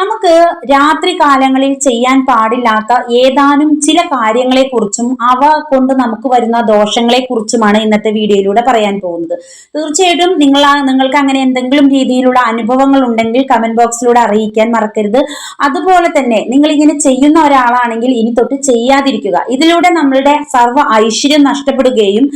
നമുക്ക് രാത്രി കാലങ്ങളിൽ ചെയ്യാൻ പാടില്ലാത്ത ഏതാനും ചില കാര്യങ്ങളെക്കുറിച്ചും അവ കൊണ്ട് നമുക്ക് വരുന്ന ദോഷങ്ങളെ ദോഷങ്ങളെക്കുറിച്ചുമാണ് ഇന്നത്തെ വീഡിയോയിലൂടെ പറയാൻ പോകുന്നത്. തീർച്ചയായിട്ടും നിങ്ങൾ നിങ്ങൾക്ക് അങ്ങനെ എന്തെങ്കിലും രീതിയിലുള്ള അനുഭവങ്ങൾ ഉണ്ടെങ്കിൽ കമന്റ് ബോക്സിലൂടെ അറിയിക്കാൻ മറക്കരുത്. അതുപോലെ തന്നെ നിങ്ങൾ ഇങ്ങനെ ചെയ്യുന്ന ഒരാളാണെങ്കിൽ ഇനി തൊട്ട് ചെയ്യാതിരിക്കുക. ഇതിലൂടെ നമ്മളുടെ സർവ ഐശ്വര്യം നഷ്ടപ്പെടുകയും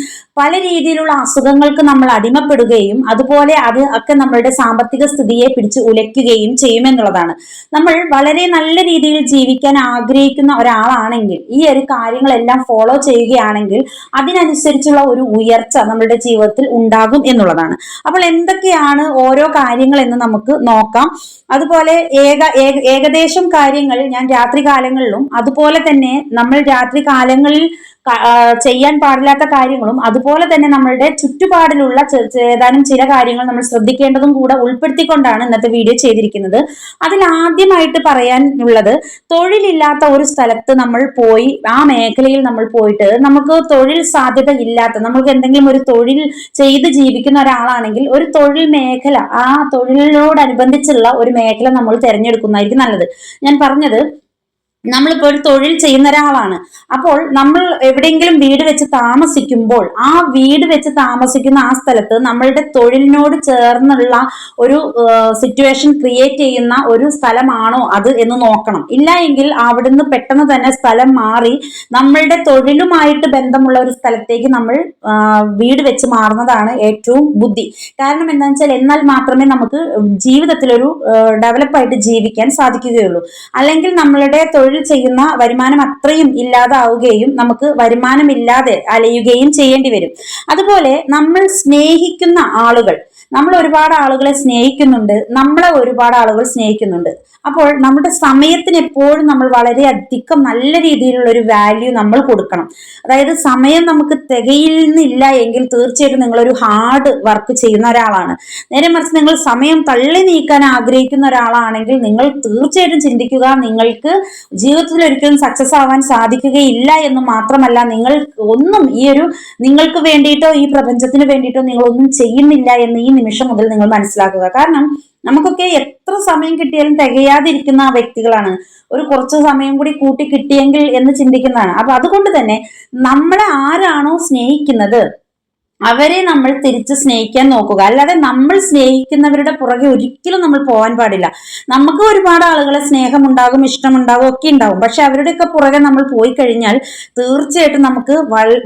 പല രീതിയിലുള്ള അസുഖങ്ങൾക്ക് നമ്മൾ അടിമപ്പെടുകയും അതുപോലെ അത് ഒക്കെ നമ്മളുടെ സാമ്പത്തിക സ്ഥിതിയെ പിടിച്ച് ഉലയ്ക്കുകയും ചെയ്യുമെന്നുള്ളതാണ്. നമ്മൾ വളരെ നല്ല രീതിയിൽ ജീവിക്കാൻ ആഗ്രഹിക്കുന്ന ഒരാളാണെങ്കിൽ ഈ ഒരു കാര്യങ്ങളെല്ലാം ഫോളോ ചെയ്യുകയാണെങ്കിൽ അതിനനുസരിച്ചുള്ള ഒരു ഉയർച്ച നമ്മളുടെ ജീവിതത്തിൽ ഉണ്ടാകും എന്നുള്ളതാണ്. അപ്പോൾ എന്തൊക്കെയാണ് ഓരോ കാര്യങ്ങൾ എന്ന് നമുക്ക് നോക്കാം. അതുപോലെ ഏക ഏക- ഏകദേശം കാര്യങ്ങൾ ഞാൻ രാത്രി കാലങ്ങളിലും അതുപോലെ തന്നെ നമ്മൾ രാത്രി കാലങ്ങളിൽ ചെയ്യാൻ പാടില്ലാത്ത കാര്യങ്ങളും അതുപോലെ തന്നെ നമ്മളുടെ ചുറ്റുപാടിലുള്ള ഏതാനും ചില കാര്യങ്ങൾ നമ്മൾ ശ്രദ്ധിക്കേണ്ടതും കൂടെ ഉൾപ്പെടുത്തിക്കൊണ്ടാണ് ഇന്നത്തെ വീഡിയോ ചെയ്തിരിക്കുന്നത്. അതിൽ ആദ്യമായിട്ട് പറയാനുള്ളത് തൊഴിലില്ലാത്ത ഒരു സ്ഥലത്ത് നമ്മൾ പോയി ആ മേഖലയിൽ നമ്മൾ പോയിട്ട് നമുക്ക് തൊഴിൽ സാധ്യത ഇല്ലാത്ത നമുക്ക് എന്തെങ്കിലും ഒരു തൊഴിൽ ചെയ്ത് ജീവിക്കുന്ന ഒരാളാണെങ്കിൽ ഒരു തൊഴിൽ മേഖല ആ തൊഴിലിനോടനുബന്ധിച്ചുള്ള ഒരു മേഖല നമ്മൾ തിരഞ്ഞെടുക്കുന്നതായിരിക്കും നല്ലത്. ഞാൻ പറഞ്ഞത് നമ്മളിപ്പോൾ ഒരു തൊഴിൽ ചെയ്യുന്ന ഒരാളാണ് അപ്പോൾ നമ്മൾ എവിടെയെങ്കിലും വീട് വെച്ച് താമസിക്കുമ്പോൾ ആ വീട് വെച്ച് താമസിക്കുന്ന ആ സ്ഥലത്ത് നമ്മളുടെ തൊഴിലിനോട് ചേർന്നുള്ള ഒരു സിറ്റുവേഷൻ ക്രിയേറ്റ് ചെയ്യുന്ന ഒരു സ്ഥലമാണോ അത് എന്ന് നോക്കണം. ഇല്ല എങ്കിൽ അവിടുന്ന് പെട്ടെന്ന് തന്നെ സ്ഥലം മാറി നമ്മളുടെ തൊഴിലുമായിട്ട് ബന്ധമുള്ള ഒരു സ്ഥലത്തേക്ക് നമ്മൾ വീട് വെച്ച് മാറുന്നതാണ് ഏറ്റവും ബുദ്ധി. കാരണം എന്താണെന്ന് വെച്ചാൽ എന്നാൽ മാത്രമേ നമുക്ക് ജീവിതത്തിലൊരു ഡെവലപ്പായിട്ട് ജീവിക്കാൻ സാധിക്കുകയുള്ളൂ. അല്ലെങ്കിൽ നമ്മളുടെ തൊഴിൽ ചെയ്യുന്ന വരുമാനം അത്രയും ഇല്ലാതാവുകയും നമുക്ക് വരുമാനമില്ലാതെ അലയുകയും ചെയ്യേണ്ടി വരും. അതുപോലെ നമ്മൾ സ്നേഹിക്കുന്ന ആളുകൾ നമ്മൾ ഒരുപാട് ആളുകളെ സ്നേഹിക്കുന്നുണ്ട്. നമ്മളെ ഒരുപാട് ആളുകൾ സ്നേഹിക്കുന്നുണ്ട്. അപ്പോൾ നമ്മുടെ സമയത്തിന് എപ്പോഴും നമ്മൾ വളരെ അധികം നല്ല രീതിയിലുള്ള ഒരു വാല്യൂ നമ്മൾ കൊടുക്കണം. അതായത് സമയം നമുക്ക് തികയുന്നില്ല എങ്കിൽ തീർച്ചയായിട്ടും നിങ്ങളൊരു ഹാർഡ് വർക്ക് ചെയ്യുന്ന ഒരാളാണ്. നേരെ മറിച്ച് നിങ്ങൾ സമയം തള്ളി നീക്കാൻ ആഗ്രഹിക്കുന്ന ഒരാളാണെങ്കിൽ നിങ്ങൾ തീർച്ചയായിട്ടും ചിന്തിക്കുക നിങ്ങൾക്ക് ജീവിതത്തിൽ ഒരിക്കലും സക്സസ് ആവാൻ സാധിക്കുകയില്ല എന്ന് മാത്രമല്ല നിങ്ങൾ ഒന്നും ഈ ഒരു നിങ്ങൾക്ക് വേണ്ടിയിട്ടോ ഈ പ്രപഞ്ചത്തിന് വേണ്ടിയിട്ടോ നിങ്ങൾ ഒന്നും ചെയ്യുന്നില്ല എന്ന് ഈ നിമിഷം മുതൽ നിങ്ങൾ മനസ്സിലാക്കുക. കാരണം നമുക്കൊക്കെ എത്ര സമയം കിട്ടിയാലും തികയാതിരിക്കുന്ന വ്യക്തികളാണ്. ഒരു കുറച്ച് സമയം കൂടി കൂട്ടി കിട്ടിയെങ്കിൽ എന്ന് ചിന്തിക്കുന്നതാണ്. അപ്പൊ അതുകൊണ്ട് തന്നെ നമ്മളെ ആരാണോ സ്നേഹിക്കുന്നത്? അവരെ നമ്മൾ തിരിച്ച് സ്നേഹിക്കാൻ നോക്കുക. അല്ലാതെ നമ്മൾ സ്നേഹിക്കുന്നവരുടെ പുറകെ ഒരിക്കലും നമ്മൾ പോകാൻ പാടില്ല. നമുക്ക് ഒരുപാട് ആളുകളെ സ്നേഹമുണ്ടാകും ഇഷ്ടമുണ്ടാകും ഒക്കെ ഉണ്ടാകും പക്ഷെ അവരുടെയൊക്കെ പുറകെ നമ്മൾ പോയി കഴിഞ്ഞാൽ തീർച്ചയായിട്ടും നമുക്ക്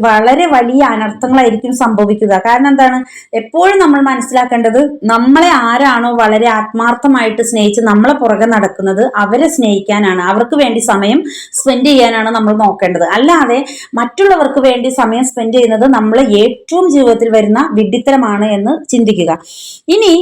വളരെ വലിയ അനർത്ഥങ്ങളായിരിക്കും സംഭവിക്കുക. കാരണം എന്താണ്? എപ്പോഴും നമ്മൾ മനസ്സിലാക്കേണ്ടത് നമ്മളെ ആരാണോ വളരെ ആത്മാർത്ഥമായിട്ട് സ്നേഹിച്ച് നമ്മളെ പുറകെ നടക്കുന്നത് അവരെ സ്നേഹിക്കാനാണ്. അവർക്ക് വേണ്ടി സമയം സ്പെൻഡ് ചെയ്യാനാണ് നമ്മൾ നോക്കേണ്ടത്. അല്ലാതെ മറ്റുള്ളവർക്ക് വേണ്ടി സമയം സ്പെൻഡ് ചെയ്യുന്നത് നമ്മൾ ഏറ്റവും ജീവിതത്തിൽ വരുന്ന വിഡ്ഢിത്തരമാണ് എന്ന് ചിന്തിക്കുക. ഇനി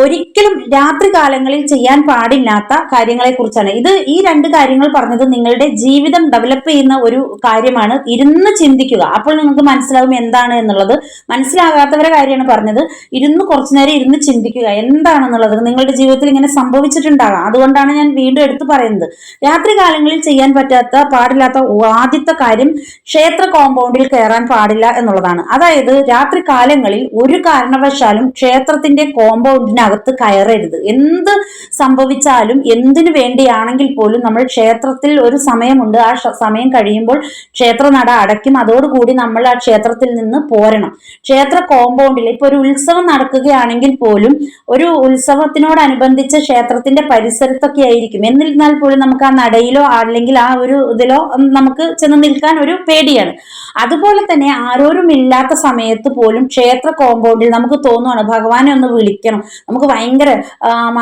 ഒരിക്കലും രാത്രി കാലങ്ങളിൽ ചെയ്യാൻ പാടില്ലാത്ത കാര്യങ്ങളെ കുറിച്ചാണ് ഇത് ഈ രണ്ട് കാര്യങ്ങൾ പറഞ്ഞത് നിങ്ങളുടെ ജീവിതം ഡെവലപ്പ് ചെയ്യുന്ന ഒരു കാര്യമാണ്. ഇരുന്ന് ചിന്തിക്കുക. അപ്പോൾ നിങ്ങൾക്ക് മനസ്സിലാവും എന്താണ് എന്നുള്ളത്. മനസ്സിലാകാത്തവരെ കാര്യമാണ് പറഞ്ഞത്. ഇരുന്ന് കുറച്ചു നേരം ഇരുന്ന് ചിന്തിക്കുക. എന്താണെന്നുള്ളത് നിങ്ങളുടെ ജീവിതത്തിൽ ഇങ്ങനെ സംഭവിച്ചിട്ടുണ്ടാകാം. അതുകൊണ്ടാണ് ഞാൻ വീണ്ടും എടുത്തു പറയുന്നത്. രാത്രി കാലങ്ങളിൽ ചെയ്യാൻ പറ്റാത്ത പാടില്ലാത്ത ആദ്യത്തെ കാര്യം ക്ഷേത്ര കോമ്പൗണ്ടിൽ കയറാൻ പാടില്ല എന്നുള്ളതാണ്. അതായത് രാത്രി കാലങ്ങളിൽ ഒരു കാരണവശാലും ക്ഷേത്രത്തിന്റെ കോമ്പൗണ്ടിനകത്ത് കയറരുത്. എന്ത് സംഭവിച്ചാലും എന്തിനു വേണ്ടിയാണെങ്കിൽ പോലും നമ്മൾ ക്ഷേത്രത്തിൽ ഒരു സമയമുണ്ട്. ആ സമയം കഴിയുമ്പോൾ ക്ഷേത്ര നട അടയ്ക്കും. അതോടുകൂടി നമ്മൾ ആ ക്ഷേത്രത്തിൽ നിന്ന് പോരണം. ക്ഷേത്ര കോമ്പൗണ്ടിൽ ഇപ്പൊ ഒരു ഉത്സവം നടക്കുകയാണെങ്കിൽ പോലും ഒരു ഉത്സവത്തിനോടനുബന്ധിച്ച് ക്ഷേത്രത്തിന്റെ പരിസരത്തൊക്കെ ആയിരിക്കും. എന്നിരുന്നാൽ പോലും നമുക്ക് ആ നടയിലോ അല്ലെങ്കിൽ ആ ഒരു ഇതിലോ നമുക്ക് ചെന്ന് നിൽക്കാൻ ഒരു പേടിയാണ്. അതുപോലെ തന്നെ ആരോരും ഇല്ലാത്ത സമയത്ത് പോലും ക്ഷേത്ര കോമ്പൗണ്ടിൽ നമുക്ക് തോന്നുവാണ് ഭഗവാനെ ഒന്ന് വിളിക്കണം. നമുക്ക് ഭയങ്കര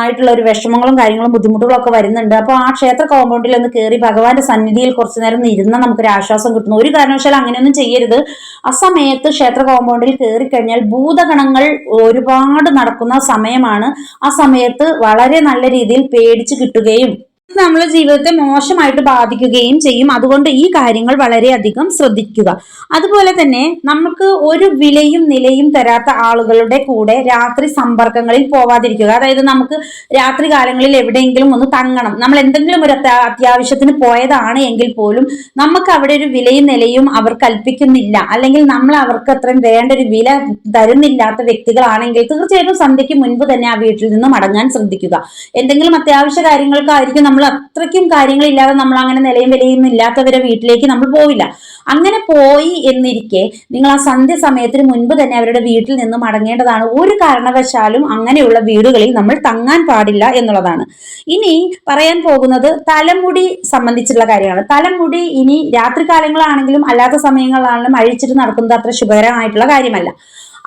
ആയിട്ടുള്ള ഒരു വിഷമങ്ങളും കാര്യങ്ങളും ബുദ്ധിമുട്ടുകളും ഒക്കെ വരുന്നുണ്ട്. അപ്പോൾ ആ ക്ഷേത്ര കോമ്പൗണ്ടിൽ ഒന്ന് കയറി ഭഗവാന്റെ സന്നിധിയിൽ കുറച്ചു നേരം ഇരുന്നാൽ നമുക്കൊരു ആശ്വാസം കിട്ടുന്നു. ഒരു കാരണവശാലും അങ്ങനെയൊന്നും ചെയ്യരുത്. ആ സമയത്ത് ക്ഷേത്ര കോമ്പൗണ്ടിൽ കയറി കഴിഞ്ഞാൽ ഭൂതഗണങ്ങൾ ഒരുപാട് നടക്കുന്ന സമയമാണ്. ആ സമയത്ത് വളരെ നല്ല രീതിയിൽ പേടിച്ച് കിട്ടുകയും നമ്മുടെ ജീവിതത്തെ മോശമായിട്ട് ബാധിക്കുകയും ചെയ്യും. അതുകൊണ്ട് ഈ കാര്യങ്ങൾ വളരെയധികം ശ്രദ്ധിക്കുക. അതുപോലെ തന്നെ നമുക്ക് ഒരു വിലയും നിലയും തരാത്ത ആളുകളുടെ കൂടെ രാത്രി സമ്പർക്കങ്ങളിൽ പോവാതിരിക്കുക. അതായത് നമുക്ക് രാത്രി കാലങ്ങളിൽ എവിടെയെങ്കിലും ഒന്ന് തങ്ങണം. നമ്മൾ എന്തെങ്കിലും ഒരു അത്യാവശ്യത്തിന് പോയതാണ് എങ്കിൽ പോലും നമുക്ക് അവിടെ ഒരു വിലയും നിലയും അവർ കൽപ്പിക്കുന്നില്ല. അല്ലെങ്കിൽ നമ്മൾ അവർക്ക് അത്രയും വേണ്ട ഒരു വില തരുന്നില്ലാത്ത വ്യക്തികളാണെങ്കിൽ തീർച്ചയായിട്ടും സന്ധ്യയ്ക്ക് മുൻപ് തന്നെ ആ വീട്ടിൽ നിന്ന് മടങ്ങാൻ ശ്രദ്ധിക്കുക. എന്തെങ്കിലും അത്യാവശ്യ കാര്യങ്ങൾക്കായിരിക്കും നമ്മൾ അത്രയ്ക്കും കാര്യങ്ങളില്ലാതെ നമ്മൾ അങ്ങനെ നിലയും വിലയും ഇല്ലാത്തവരെ വീട്ടിലേക്ക് നമ്മൾ പോവില്ല. അങ്ങനെ പോയി എന്നിരിക്കെ നിങ്ങൾ ആ സന്ധ്യ സമയത്തിന് മുൻപ് തന്നെ അവരുടെ വീട്ടിൽ നിന്ന് മടങ്ങേണ്ടതാണ്. ഒരു കാരണവശാലും അങ്ങനെയുള്ള വീടുകളിൽ നമ്മൾ തങ്ങാൻ പാടില്ല എന്നുള്ളതാണ്. ഇനി പറയാൻ പോകുന്നത് തലമുടി സംബന്ധിച്ചുള്ള കാര്യമാണ്. തലമുടി ഇനി രാത്രി കാലങ്ങളാണെങ്കിലും അല്ലാത്ത സമയങ്ങളിലാണെങ്കിലും അഴിച്ചിട്ട് നടക്കുന്നത് അത്ര ശുഭകരമായിട്ടുള്ള കാര്യമല്ല.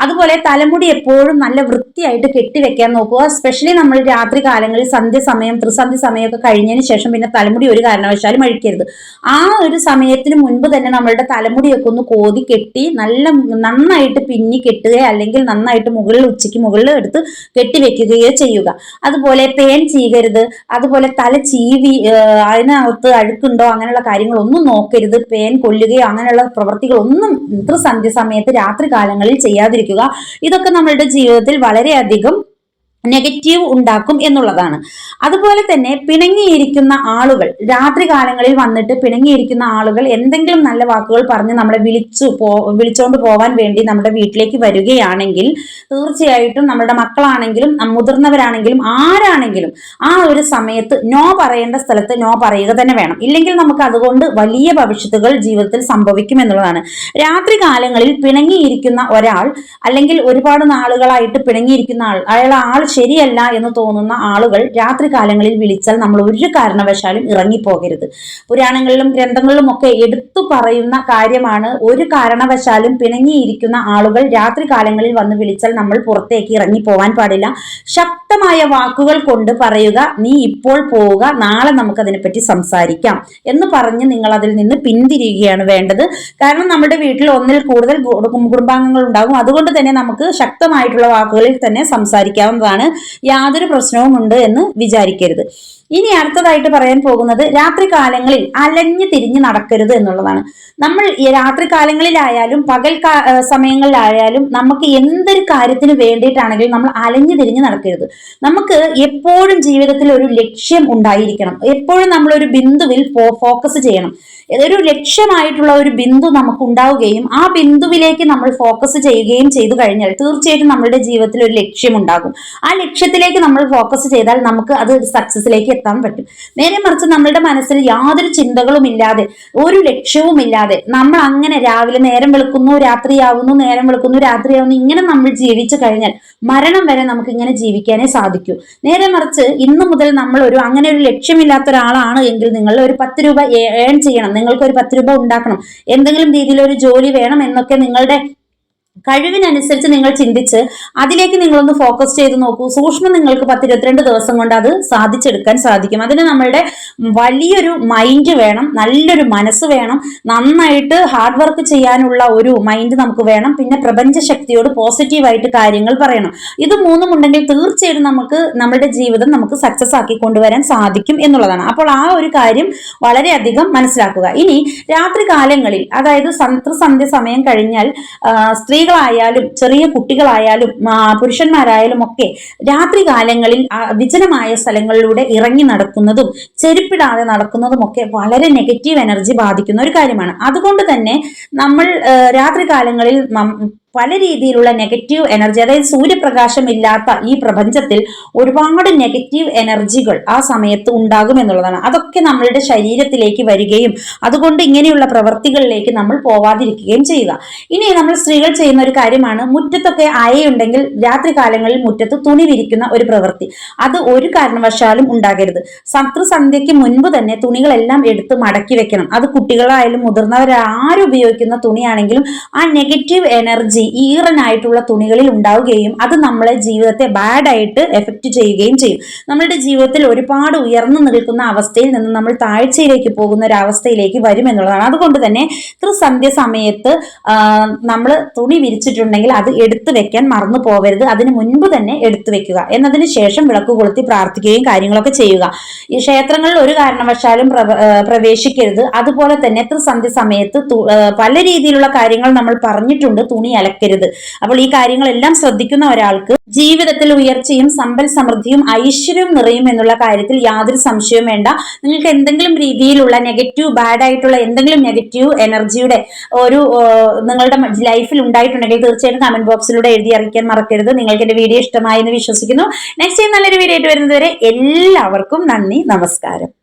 അതുപോലെ തലമുടി എപ്പോഴും നല്ല വൃത്തിയായിട്ട് കെട്ടിവെക്കാൻ നോക്കുക. സ്പെഷ്യലി നമ്മൾ രാത്രി കാലങ്ങളിൽ സന്ധ്യ സമയം ത്രിസന്ധ്യ സമയമൊക്കെ കഴിഞ്ഞതിന് ശേഷം പിന്നെ തലമുടി ഒരു കാരണവശാലും അഴിക്കരുത്. ആ ഒരു സമയത്തിന് മുൻപ് തന്നെ നമ്മളുടെ തലമുടിയൊക്കെ ഒന്ന് കോതി കെട്ടി നല്ല നന്നായിട്ട് പിന്നി കെട്ടുകയോ അല്ലെങ്കിൽ നന്നായിട്ട് മുകളിൽ ഉച്ചയ്ക്ക് മുകളിൽ എടുത്ത് കെട്ടിവെക്കുകയോ ചെയ്യുക. അതുപോലെ പേൻ ചീകരുത്. അതുപോലെ തല ചീവി അതിനകത്ത് അഴുക്കുണ്ടോ അങ്ങനെയുള്ള കാര്യങ്ങളൊന്നും നോക്കരുത്. പേൻ കൊല്ലുകയോ അങ്ങനെയുള്ള പ്രവൃത്തികളൊന്നും ത്രിസന്ധ്യ സമയത്ത് രാത്രി കാലങ്ങളിൽ ചെയ്യാതിരിക്കുക. ഇതൊക്കെ നമ്മളുടെ ജീവിതത്തിൽ വളരെയധികം നെഗറ്റീവ് ഉണ്ടാക്കും എന്നുള്ളതാണ്. അതുപോലെ തന്നെ പിണങ്ങിയിരിക്കുന്ന ആളുകൾ രാത്രി കാലങ്ങളിൽ വന്നിട്ട് പിണങ്ങിയിരിക്കുന്ന ആളുകൾ എന്തെങ്കിലും നല്ല വാക്കുകൾ പറഞ്ഞ് നമ്മളെ വിളിച്ചു പോ വിളിച്ചുകൊണ്ട് പോവാൻ വേണ്ടി നമ്മുടെ വീട്ടിലേക്ക് വരികയാണെങ്കിൽ തീർച്ചയായിട്ടും നമ്മുടെ മക്കളാണെങ്കിലും മുതിർന്നവരാണെങ്കിലും ആരാണെങ്കിലും ആ ഒരു സമയത്ത് നോ പറയേണ്ട സ്ഥലത്ത് നോ പറയുക തന്നെ വേണം. ഇല്ലെങ്കിൽ നമുക്ക് അതുകൊണ്ട് വലിയ ഭവിഷ്യത്തുകൾ ജീവിതത്തിൽ സംഭവിക്കും എന്നുള്ളതാണ്. രാത്രി കാലങ്ങളിൽ പിണങ്ങിയിരിക്കുന്ന ഒരാൾ അല്ലെങ്കിൽ ഒരുപാട് നാളുകളായിട്ട് പിണങ്ങിയിരിക്കുന്ന ആൾ അയാൾ ആൾ ശരിയല്ല എന്ന് തോന്നുന്ന ആളുകൾ രാത്രി കാലങ്ങളിൽ വിളിച്ചാൽ നമ്മൾ ഒരു കാരണവശാലും ഇറങ്ങിപ്പോകരുത്. പുരാണങ്ങളിലും ഗ്രന്ഥങ്ങളിലും ഒക്കെ എടുത്തു പറയുന്ന കാര്യമാണ് ഒരു കാരണവശാലും പിണങ്ങിയിരിക്കുന്ന ആളുകൾ രാത്രി കാലങ്ങളിൽ വന്ന് വിളിച്ചാൽ നമ്മൾ പുറത്തേക്ക് ഇറങ്ങിപ്പോവാൻ പാടില്ല. ശക്തമായ വാക്കുകൾ കൊണ്ട് പറയുക നീ ഇപ്പോൾ പോവുക നാളെ നമുക്ക് അതിനെപ്പറ്റി സംസാരിക്കാം എന്ന് പറഞ്ഞ് നിങ്ങൾ അതിൽ നിന്ന് പിന്തിരിയുകയാണ് വേണ്ടത്. കാരണം നമ്മുടെ വീട്ടിൽ ഒന്നിൽ കൂടുതൽ കുടുംബാംഗങ്ങൾ ഉണ്ടാകും. അതുകൊണ്ട് തന്നെ നമുക്ക് ശക്തമായിട്ടുള്ള വാക്കുകളിൽ തന്നെ സംസാരിക്കാവുന്നതാണ്. യാതൊരു പ്രശ്നവും ഉണ്ട് എന്ന് വിചാരിക്കരുത്. ഇനി അടുത്തതായിട്ട് പറയാൻ പോകുന്നത് രാത്രി കാലങ്ങളിൽ അലഞ്ഞു തിരിഞ്ഞ് നടക്കരുത് എന്നുള്ളതാണ്. നമ്മൾ ഈ രാത്രി കാലങ്ങളിലായാലും പകൽ സമയങ്ങളിലായാലും നമുക്ക് എന്തൊരു കാര്യത്തിന് വേണ്ടിയിട്ടാണെങ്കിലും നമ്മൾ അലഞ്ഞു തിരിഞ്ഞ് നടക്കരുത്. നമുക്ക് എപ്പോഴും ജീവിതത്തിൽ ഒരു ലക്ഷ്യം ഉണ്ടായിരിക്കണം. എപ്പോഴും നമ്മൾ ഒരു ബിന്ദുവിൽ ഫോക്കസ് ചെയ്യണം. ഒരു ലക്ഷ്യമായിട്ടുള്ള ഒരു ബിന്ദു നമുക്ക് ഉണ്ടാവുകയും ആ ബിന്ദുവിലേക്ക് നമ്മൾ ഫോക്കസ് ചെയ്യുകയും ചെയ്തു കഴിഞ്ഞാൽ തീർച്ചയായിട്ടും നമ്മുടെ ജീവിതത്തിൽ ഒരു ലക്ഷ്യം ഉണ്ടാകും ആ ലക്ഷ്യത്തിലേക്ക് നമ്മൾ ഫോക്കസ് ചെയ്താൽ നമുക്ക് അത് സക്സസിലേക്ക് എത്താൻ പറ്റും. നേരെ മറിച്ച് നമ്മളുടെ മനസ്സിൽ യാതൊരു ചിന്തകളും ഇല്ലാതെ ഒരു ലക്ഷ്യവും ഇല്ലാതെ നമ്മൾ അങ്ങനെ രാവിലെ നേരം വെളുക്കുന്നു രാത്രിയാവുന്നു നേരം വെളുക്കുന്നു രാത്രിയാവുന്നു ഇങ്ങനെ നമ്മൾ ജീവിച്ചു കഴിഞ്ഞാൽ മരണം വരെ നമുക്ക് ഇങ്ങനെ ജീവിക്കാനേ സാധിക്കൂ. നേരെ മറിച്ച് ഇന്നു മുതൽ നമ്മൾ ഒരു അങ്ങനെ ഒരു ലക്ഷ്യമില്ലാത്ത ഒരാളാണ് എങ്കിൽ നിങ്ങൾ ഒരു പത്ത് രൂപ ഏൺ ചെയ്യണം നിങ്ങൾക്ക് ഒരു പത്ത് രൂപ ഉണ്ടാക്കണം എന്തെങ്കിലും രീതിയിൽ ഒരു ജോലി വേണം എന്നൊക്കെ നിങ്ങളുടെ കഴിവിനനുസരിച്ച് നിങ്ങൾ ചിന്തിച്ച് അതിലേക്ക് നിങ്ങളൊന്ന് ഫോക്കസ് ചെയ്ത് നോക്കൂ. സൂക്ഷ്മം നിങ്ങൾക്ക് പത്തിരുപത്തിരണ്ട് ദിവസം കൊണ്ട് അത് സാധിച്ചെടുക്കാൻ സാധിക്കും. അതിന് നമ്മളുടെ വലിയൊരു മൈൻഡ് വേണം നല്ലൊരു മനസ്സ് വേണം നന്നായിട്ട് ഹാർഡ് വർക്ക് ചെയ്യാനുള്ള ഒരു മൈൻഡ് നമുക്ക് വേണം പിന്നെ പ്രപഞ്ച ശക്തിയോട് പോസിറ്റീവായിട്ട് കാര്യങ്ങൾ പറയണം. ഇത് മൂന്നും ഉണ്ടെങ്കിൽ തീർച്ചയായിട്ടും നമുക്ക് നമ്മുടെ ജീവിതം നമുക്ക് സക്സസ് ആക്കി കൊണ്ടുവരാൻ സാധിക്കും എന്നുള്ളതാണ്. അപ്പോൾ ആ ഒരു കാര്യം വളരെയധികം മനസ്സിലാക്കുക. ഇനി രാത്രി കാലങ്ങളിൽ അതായത് സന്ധ്യ സമയം കഴിഞ്ഞാൽ ആ, സ്ത്രീകളായാലും ചെറിയ കുട്ടികളായാലും പുരുഷന്മാരായാലും ഒക്കെ രാത്രി കാലങ്ങളിൽ വിജനമായ സ്ഥലങ്ങളിലൂടെ ഇറങ്ങി നടക്കുന്നതും ചെരുപ്പിടാതെ നടക്കുന്നതും ഒക്കെ വളരെ നെഗറ്റീവ് എനർജി ബാധിക്കുന്ന ഒരു കാര്യമാണ്. അതുകൊണ്ട് തന്നെ നമ്മൾ രാത്രി കാലങ്ങളിൽ പല രീതിയിലുള്ള നെഗറ്റീവ് എനർജി അതായത് സൂര്യപ്രകാശം ഇല്ലാത്ത ഈ പ്രപഞ്ചത്തിൽ ഒരുപാട് നെഗറ്റീവ് എനർജികൾ ആ സമയത്ത് ഉണ്ടാകും എന്നുള്ളതാണ്. അതൊക്കെ നമ്മളുടെ ശരീരത്തിലേക്ക് വരികയും അതുകൊണ്ട് ഇങ്ങനെയുള്ള പ്രവൃത്തികളിലേക്ക് നമ്മൾ പോവാതിരിക്കുകയും ചെയ്യുക. ഇനി നമ്മൾ സ്ത്രീകൾ ചെയ്യുന്ന ഒരു കാര്യമാണ് മുറ്റത്തൊക്കെ അയയുണ്ടെങ്കിൽ രാത്രി കാലങ്ങളിൽ മുറ്റത്ത് തുണി വിരിക്കുന്ന ഒരു പ്രവൃത്തി. അത് ഒരു കാരണവശാലും ഉണ്ടാകരുത്. സന്ധ്യയ്ക്ക് മുൻപ് തന്നെ തുണികളെല്ലാം എടുത്ത് മടക്കി വെക്കണം. അത് കുട്ടികളായാലും മുതിർന്നവരാരും ഉപയോഗിക്കുന്ന തുണിയാണെങ്കിലും ആ നെഗറ്റീവ് എനർജി എനർജി ഈറനായിട്ടുള്ള തുണികളിൽ ഉണ്ടാവുകയും അത് നമ്മളെ ജീവിതത്തെ ബാഡായിട്ട് എഫക്റ്റ് ചെയ്യുകയും ചെയ്യും. നമ്മളുടെ ജീവിതത്തിൽ ഒരുപാട് ഉയർന്നു നിൽക്കുന്ന അവസ്ഥയിൽ നിന്ന് നമ്മൾ താഴ്ചയിലേക്ക് പോകുന്ന ഒരു അവസ്ഥയിലേക്ക് വരും എന്നുള്ളതാണ്. അതുകൊണ്ട് തന്നെ ത്രിസന്ധ്യ സമയത്ത് നമ്മൾ തുണി വിരിച്ചിട്ടുണ്ടെങ്കിൽ അത് എടുത്തു വെക്കാൻ മറന്നു പോവരുത്. അതിന് മുൻപ് തന്നെ എടുത്തു വെക്കുക. എന്നതിന് ശേഷം വിളക്ക് കൊളുത്തി പ്രാർത്ഥിക്കുകയും കാര്യങ്ങളൊക്കെ ചെയ്യുക. ഈ ക്ഷേത്രങ്ങളിൽ ഒരു കാരണവശാലും പ്രവേശിക്കരുത്. അതുപോലെ തന്നെ ത്രിസന്ധ്യ സമയത്ത് പല രീതിയിലുള്ള കാര്യങ്ങൾ നമ്മൾ പറഞ്ഞിട്ടുണ്ട്. തുണി അലക്കരുത് അപ്പോൾ ഈ കാര്യങ്ങളെല്ലാം ശ്രദ്ധിക്കുന്ന ഒരാൾക്ക് ജീവിതത്തിൽ ഉയർച്ചയും സമ്പൽ സമൃദ്ധിയും ഐശ്വര്യവും നിറയും എന്നുള്ള കാര്യത്തിൽ യാതൊരു സംശയവും വേണ്ട. നിങ്ങൾക്ക് എന്തെങ്കിലും രീതിയിലുള്ള നെഗറ്റീവ് ബാഡ് ആയിട്ടുള്ള എന്തെങ്കിലും നെഗറ്റീവ് എനർജിയുടെ ഒരു നിങ്ങളുടെ ലൈഫിൽ ഉണ്ടായിട്ടുണ്ടെങ്കിൽ തീർച്ചയായിട്ടും കമന്റ് ബോക്സിലൂടെ എഴുതി അറിയിക്കാൻ മറക്കരുത്. നിങ്ങൾക്ക് എന്റെ വീഡിയോ ഇഷ്ടമായി എന്ന് വിശ്വസിക്കുന്നു. നെക്സ്റ്റ് ടൈം നല്ലൊരു വീഡിയോ ആയിട്ട് വരുന്നത് വരെ എല്ലാവർക്കും നന്ദി നമസ്കാരം.